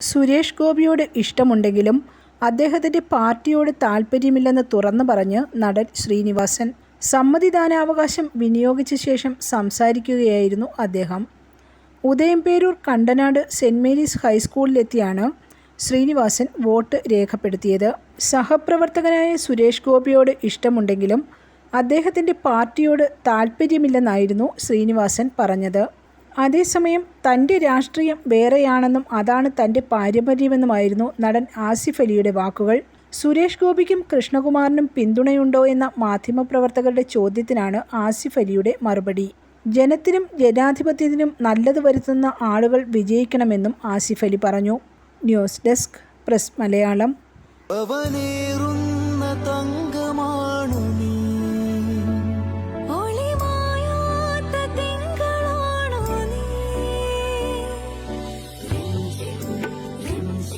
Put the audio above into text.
സുരേഷ് ഗോപിയോട് ഇഷ്ടമുണ്ടെങ്കിലും അദ്ദേഹത്തിന്റെ പാർട്ടിയോട് താൽപ്പര്യമില്ലെന്ന് തുറന്നു പറഞ്ഞ് നടൻ ശ്രീനിവാസൻ സമ്മതിദാനാവകാശം വിനിയോഗിച്ച ശേഷം സംസാരിക്കുകയായിരുന്നു അദ്ദേഹം. ഉദയംപേരൂർ കണ്ടനാട് സെന്റ് മേരീസ് ഹൈസ്കൂളിലെത്തിയാണ് ശ്രീനിവാസൻ വോട്ട് രേഖപ്പെടുത്തിയത്. സഹപ്രവർത്തകനായ സുരേഷ് ഗോപിയോട് ഇഷ്ടമുണ്ടെങ്കിലും അദ്ദേഹത്തിന്റെ പാർട്ടിയോട് താൽപ്പര്യമില്ലെന്നായിരുന്നു ശ്രീനിവാസൻ പറഞ്ഞത്. അതേസമയം തന്റെ രാഷ്ട്രീയം വേറെയാണെന്നും അതാണ് തന്റെ പാരമ്പര്യമെന്നുമായിരുന്നു നടൻ ആസിഫ് അലിയുടെ വാക്കുകൾ. സുരേഷ് ഗോപിക്കും കൃഷ്ണകുമാറിനും പിന്തുണയുണ്ടോ എന്ന മാധ്യമപ്രവർത്തകരുടെ ചോദ്യത്തിനാണ് ആസിഫ് അലിയുടെ മറുപടി. ജനത്തിനും ജനാധിപത്യത്തിനും നല്ലത് വരുത്തുന്ന ആളുകൾ വിജയിക്കണമെന്നും ആസിഫ് അലി പറഞ്ഞു. News desk press Malayalam.